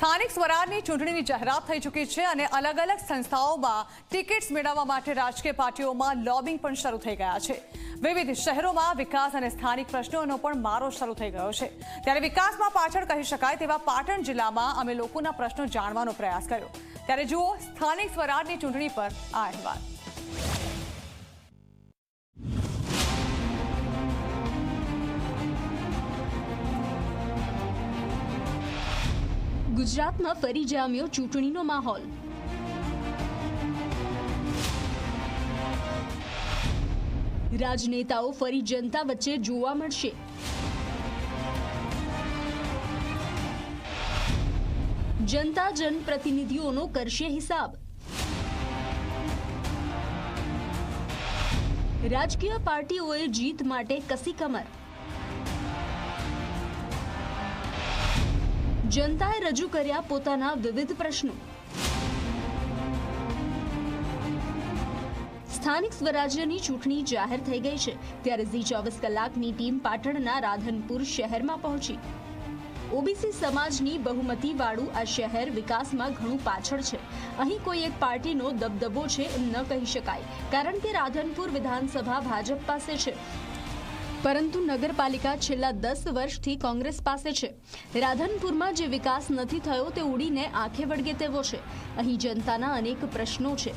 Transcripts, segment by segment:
સ્થાનિક સ્વરાજની ચૂંટણીની જાહેરાત થઈ ચૂકી છે અને અલગ અલગ સંસ્થાઓમાં ટિકિટ્સ મેળવવા માટે રાજકીય પાર્ટીઓમાં લોબિંગ પણ શરૂ થઈ ગયા છે. વિવિધ શહેરોમાં વિકાસ અને સ્થાનિક પ્રશ્નોનો પણ મારો શરૂ થઈ ગયો છે. ત્યારે વિકાસમાં પાછળ કહી શકાય તેવા પાટણ જિલ્લામાં અમે લોકોના પ્રશ્નો જાણવાનો પ્રયાસ કર્યો. ત્યારે જુઓ, સ્થાનિક સ્વરાજની ચૂંટણી પર આ અહેવાલ. ગુજરાતમાં ફરી જામ્યો ચૂંટણીનો માહોલ. રાજનેતાઓ ફરી જનતા વચ્ચે જોવા મળશે. જનતા જનપ્રતિનિધિઓનો કરશે હિસાબ. રાજકીય પાર્ટીઓએ જીત માટે કસી કમર. જનતાએ રજૂ કર્યા પોતાના વિવિધ પ્રશ્નો. સ્થાનિક સ્વરાજ્યની ચૂંટણી જાહેર થઈ ગઈ છે, ત્યારે ઝી ચોવીસ કલાકની ટીમ પાટણના રાધનપુર શહેરમાં પહોંચી. ઓબીસી સમાજની બહુમતીવાળું આ શહેર વિકાસમાં ઘણું પાછળ છે. અહીં કોઈ એક પાર્ટીનો દબદબો છે એમ ન કહી શકાય, કારણ કે રાધનપુર વિધાનસભા ભાજપ પાસે છે. પરંતુ નગરપાલિકા છેલ્લા દસ વર્ષથી કોંગ્રેસ પાસે છે. રાધનપુરમાં જે વિકાસ નથી થયો તે ઉડીને આંખે વળગે તેવો છે. અહીં જનતાના અનેક પ્રશ્નો છે.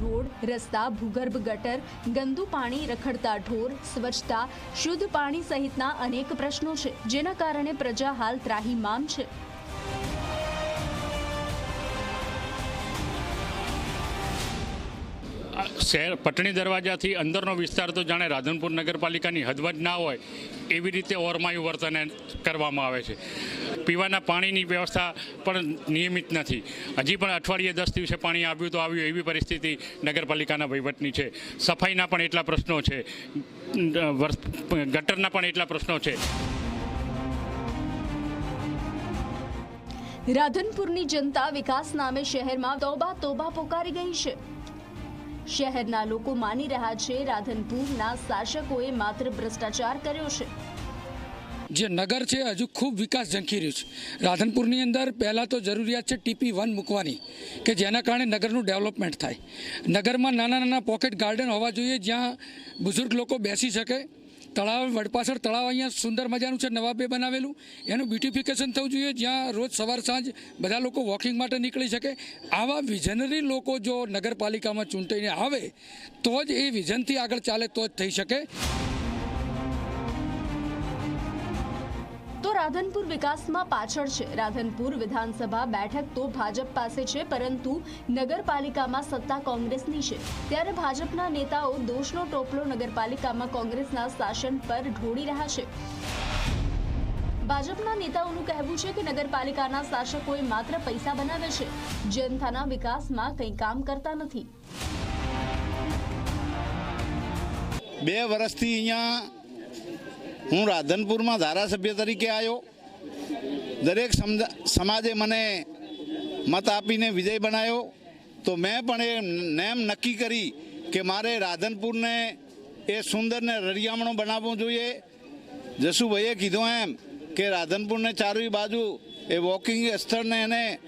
રોડ, રસ્તા, ભૂગર્ભ ગટર, ગંદુ પાણી, રખડતા ઢોર, સ્વચ્છતા, શુદ્ધ પાણી સહિતના અનેક પ્રશ્નો છે, જેના કારણે પ્રજા હાલ ત્રાહીમામ છે. શહેર પટણી દરવાજાથી અંદરનો વિસ્તાર તો જાણે રાધનપુર નગરપાલિકાની હદવદ ના હોય, એવી રીતે ઓરમાયું વર્તન કરવામાં આવે છે. પીવાના પાણીની વ્યવસ્થા પણ નિયમિત નથી. હજી પણ અઠવાડિયે દસ દિવસે પાણી આવ્યું તો આવ્યું એવી પરિસ્થિતિ નગરપાલિકાના વહીવટની છે. સફાઈના પણ એટલા પ્રશ્નો છે. ગટરના પણ એટલા પ્રશ્નો છે. રાધનપુરની જનતા વિકાસ નામે શહેરમાં તોબા તોબા પોકારી ગઈ છે. શહેરના લોકો માની રહ્યા છે રાધનપુરના શાસકોએ માત્ર ભ્રષ્ટાચાર કર્યો છે. જે નગર છે હજુ ખૂબ વિકાસ ઝંખી રહ્યું છે. રાધનપુરની અંદર પહેલાં તો જરૂરિયાત છે ટીપી વન મૂકવાની, કે જેના કારણે નગરનું ડેવલપમેન્ટ થાય. નગરમાં નાના નાના પોકેટ ગાર્ડન હોવા જોઈએ જ્યાં બુઝુર્ગ લોકો બેસી શકે તળાવ, વડપાસર તળાવ અહીંયા સુંદર મજાનું છે, નવાબે બનાવેલું. એનું બ્યુટિફિકેશન થવું જોઈએ. જ્યાં રોજ સવાર સાંજ બધા લોકો વોકિંગ માટે નીકળી શકે. આવા વિઝનરી લોકો જો નગરપાલિકામાં ચૂંટાઈને આવે, તો જ એ વિઝનથી આગળ ચાલે, તો જ થઈ શકે. રાધનપુર વિકાસમાં પાછળ છે. રાધનપુર વિધાનસભા બેઠક તો ભાજપ પાસે છે, પરંતુ નગરપાલિકામાં સત્તા કોંગ્રેસની છે. ત્યારે ભાજપના નેતાઓ દોષનો ટોપલો નગરપાલિકામાં કોંગ્રેસના શાસન પર ઢોળી રહ્યા છે. ભાજપના નેતાઓનું કહેવું છે કે નગરપાલિકાના શાસકોએ માત્ર પૈસા બનાવે છે. જનતાના વિકાસમાં કંઈ કામ કરતા નથી. બે વર્ષથી અહીંયા હું રાધનપુરમાં ધારાસભ્ય તરીકે આવ્યો. દરેક સમજા- મને મત આપીને વિજય બનાવ્યો. તો મેં પણ એ નેમ નક્કી કરી કે મારે રાધનપુરને એ સુંદર ને રળિયામણો બનાવવો જોઈએ. જસુભાઈએ કીધું એમ કે રાધનપુરને ચારેય બાજુ એ વોકિંગ સ્થળને એને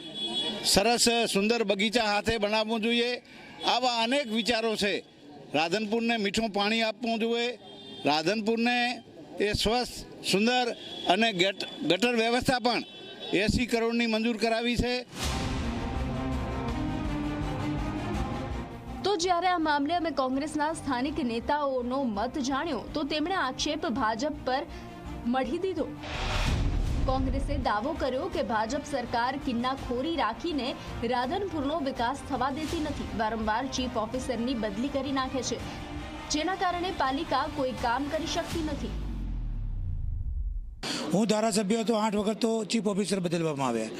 સરસ સુંદર બગીચા હાથે બનાવવું જોઈએ. આવા અનેક વિચારો છે. રાધનપુરને મીઠું પાણી આપવું જોઈએ. રાધનપુરને એ સ્વસ્થ, સુંદર અને ગટ, ગટર વ્યવસ્થા પણ એસી કરોડની મંજૂર કરાવી છે. તો જ્યારે આ મામલે અમે કોંગ્રેસના સ્થાનિક નેતાઓનો મત જાણ્યો, તો તેમણે આક્ષેપ ભાજપ પર મઢી દીધો. કોંગ્રેસે દાવો કર્યો કે ભાજપ સરકાર કિન્નાખોરી રાખીને રાધનપુરનો વિકાસ થવા દેતી નથી. વારંવાર ચીફ ઓફિસરની બદલી કરી નાખે છે, જેના કારણે પાલિકા કોઈ કામ કરી શકતી નથી. હું ધારાસભ્ય હતો આઠ વખત તો ચીફ ઓફિસર બદલવામાં આવ્યા.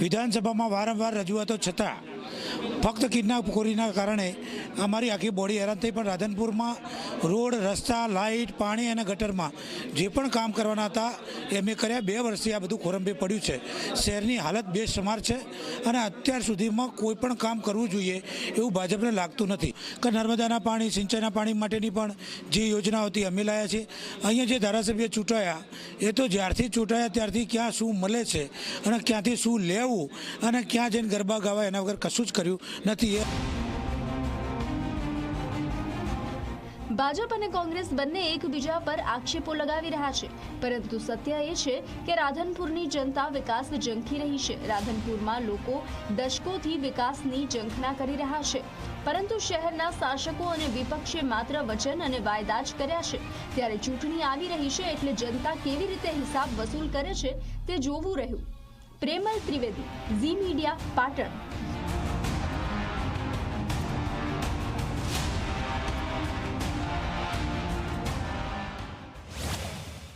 વિધાનસભામાં વારંવાર રજૂઆતો છતાં ફક્ત કિડનેપખોરીના કારણે અમારી આખી બોડી હેરાન થઈ, પણ રાધનપુરમાં રોડ, રસ્તા, લાઇટ, પાણી અને ગટરમાં જે પણ કામ કરવાના હતા એ મેં કર્યા. બે વર્ષથી આ બધું ખોરંભે પડ્યું છે. શહેરની હાલત બેસમાર છે અને અત્યાર સુધીમાં કોઈ પણ કામ કરવું જોઈએ એવું ભાજપને લાગતું નથી. કે નર્મદાના પાણી, સિંચાઈના પાણી માટેની પણ જે યોજના હતી, અમે લાયા છે અહીંયા જે ધારાસભ્ય ચૂંટાયા, એ તો જ્યારથી ચૂંટાયા ત્યારથી ક્યાં શું મળે છે અને ક્યાંથી શું લેવું અને ક્યાં જઈને ગરબા ગાવા, એના વગર કશું જ કર્યું નથી ભાજપ અને કોંગ્રેસ બંને એકબીજા પર આક્ષેપો લગાવી રહ્યા છે. પરંતુ સત્ય એ છે કે રાધનપુરની જનતા વિકાસ ઝંખી રહી છે. રાધનપુરમાં લોકો દશકોથી વિકાસની ઝંખના કરી રહ્યા છે. પરંતુ શહેરના શાસકો અને વિપક્ષે માત્ર વચન અને વાયદા જ કર્યા છે. ત્યારે ચૂંટણી આવી રહી છે એટલે જનતા કેવી રીતે હિસાબ વસૂલ કરે છે તે જોવું રહ્યું. પ્રેમલ ત્રિવેદી, ઝી મીડિયા, પાટણ.